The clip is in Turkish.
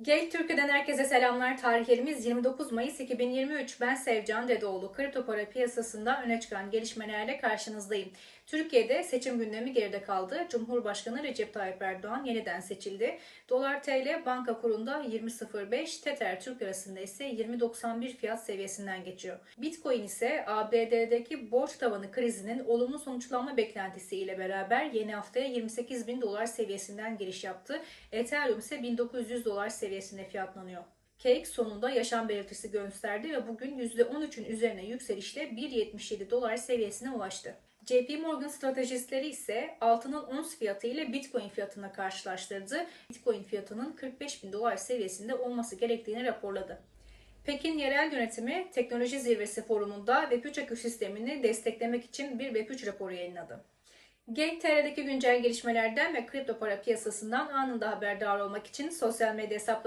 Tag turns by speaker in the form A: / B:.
A: Gate Türkiye'den herkese selamlar. Tarihlerimiz 29 Mayıs 2023. Ben Sevcan Dedeoğlu. Kripto para piyasasında öne çıkan gelişmelerle karşınızdayım. Türkiye'de seçim gündemi geride kaldı. Cumhurbaşkanı Recep Tayyip Erdoğan yeniden seçildi. Dolar TL banka kurunda 20.05, Tether Türk lirasında ise 20.91 fiyat seviyesinden geçiyor. Bitcoin ise ABD'deki borç tavanı krizinin olumlu sonuçlanma beklentisi ile beraber yeni haftaya 28 bin dolar seviyesinden giriş yaptı. Ethereum ise 1900 dolar seviyesinde fiyatlanıyor. Cake sonunda yaşam belirtisi gösterdi ve bugün %13'ün üzerine yükselişle 1.77 dolar seviyesine ulaştı. JP Morgan stratejistleri ise altının ons fiyatı ile Bitcoin fiyatına karşılaştırdı. Bitcoin fiyatının 45 bin dolar seviyesinde olması gerektiğini raporladı. Pekin Yerel Yönetimi Teknoloji Zirvesi Forumu'nda Web3 ekosistemini desteklemek için bir Web3 raporu yayınladı. Gate.tr'deki güncel gelişmelerden ve kripto para piyasasından anında haberdar olmak için sosyal medya hesaplarımızı